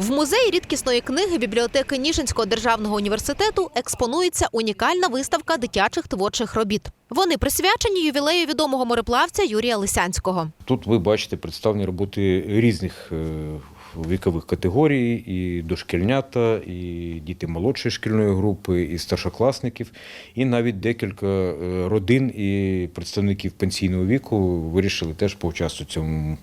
В музеї рідкісної книги бібліотеки Ніжинського державного університету експонується унікальна виставка дитячих творчих робіт. Вони присвячені ювілею відомого мореплавця Юрія Лисянського. Тут ви бачите представлені роботи різних е, вікових категорій, і дошкільнята, і діти молодшої шкільної групи, і старшокласників, і навіть декілька е, родин і представників пенсійного віку вирішили теж поучаствувати в цьому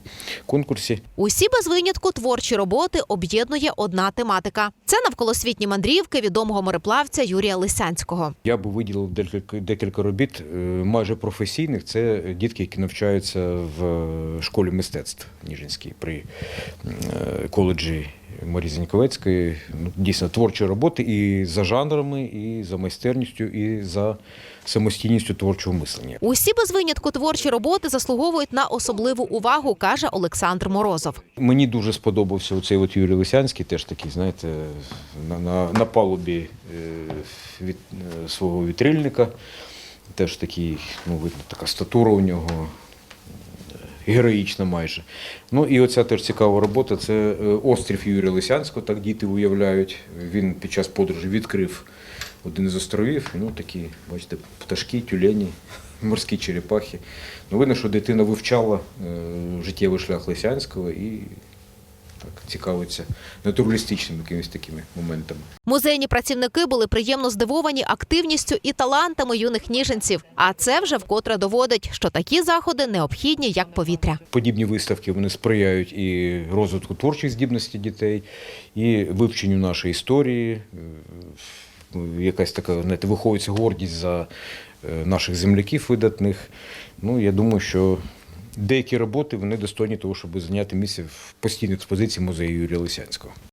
конкурсі. Усі без винятку творчі роботи об'єднує одна тематика. Це навколосвітні мандрівки відомого мореплавця Юрія Лисянського. Я би виділив декілька, декілька робіт е, майже професійних. Це дітки, які навчаються в школі мистецтв Ніжинській при е, коледжі Марії Зіньковецької. Ну, дійсно творчі роботи і за жанрами, і за майстерністю, і за самостійністю творчого мислення. Усі без винятку творчі роботи заслуговують на особливу увагу, каже Олександр Морозов. Мені дуже сподобався оцей от Юрій Лисянський, теж такий, знаєте, на, на, на палубі е, від е, свого вітрильника. Теж такий, ну, видно, така статура у нього героїчна майже. Ну і оця теж цікава робота це е, острів Юрія Лисянського, так діти уявляють. Він під час подорожі відкрив один з островів. Ну, такі, бачите, пташки, тюлені, морські черепахи. Ну, видно, що дитина вивчала е, життєвий шлях Лисянського і цікавиться натуралістичними якимись такими моментами. Музейні працівники були приємно здивовані активністю і талантами юних ніженців. А це вже вкотре доводить, що такі заходи необхідні як повітря. Подібні виставки вони сприяють і розвитку творчих здібностей дітей, і вивченню нашої історії. Е, Якась така знаєте, виховується гордість за е, наших земляків видатних. Ну, я думаю, що деякі роботи вони достойні того, щоб зайняти місце в постійній експозиції музею Юрія Лисянського.